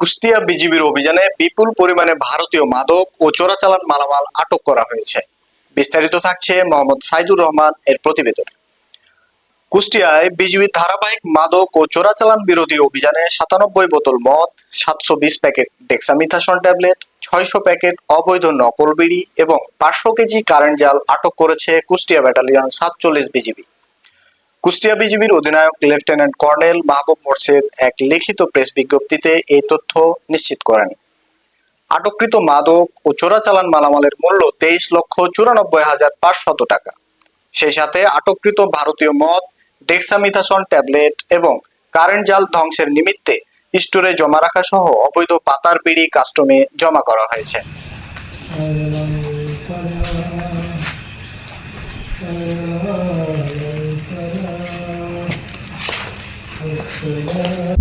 কুষ্টিয়া বিজিবির অভিযানে বিপুল পরিমাণে ভারতীয় মাদক ও চোরাচালান মালামাল আটক করা হয়েছে। বিস্তারিত থাকছে মোহাম্মদ সাইদুর রহমান এর প্রতিবেদন। কুষ্টিয়ায় বিজিবির ধারাবাহিক মাদক ও চোরাচালান বিরোধী অভিযানে সাতানব্বই বোতল মদ, সাতশো বিশ প্যাকেট ডেক্সামিথাসন ট্যাবলেট, ছয়শো প্যাকেট অবৈধ নকল বিড়ি এবং পাঁচশো কেজি কারেন্ট জাল আটক করেছে কুষ্টিয়া ব্যাটালিয়ন সাতচল্লিশ বিজিবি। কুষ্টিয়া বিজিবির অধিনায়ক লেফটেন্যান্ট কর্নেল মাহবুব মোর্শেদ এক লিখিত প্রেস বিজ্ঞপ্তিতে এই তথ্য নিশ্চিত করেন। আটককৃত মাদক ও চোরাচালান মালামালের মূল্য তেইশ লক্ষ চুরানব্বই হাজার পাঁচশত টাকা। সেই সাথে আটককৃত ভারতীয় মদ ডেক্সামিথাসন ট্যাবলেট এবং কারেন্ট জাল ধ্বংসের নিমিত্তে স্টোরে জমা রাখা সহ অবৈধ পাতার বিড়ি কাস্টমে জমা করা হয়েছে। Oh, Yeah.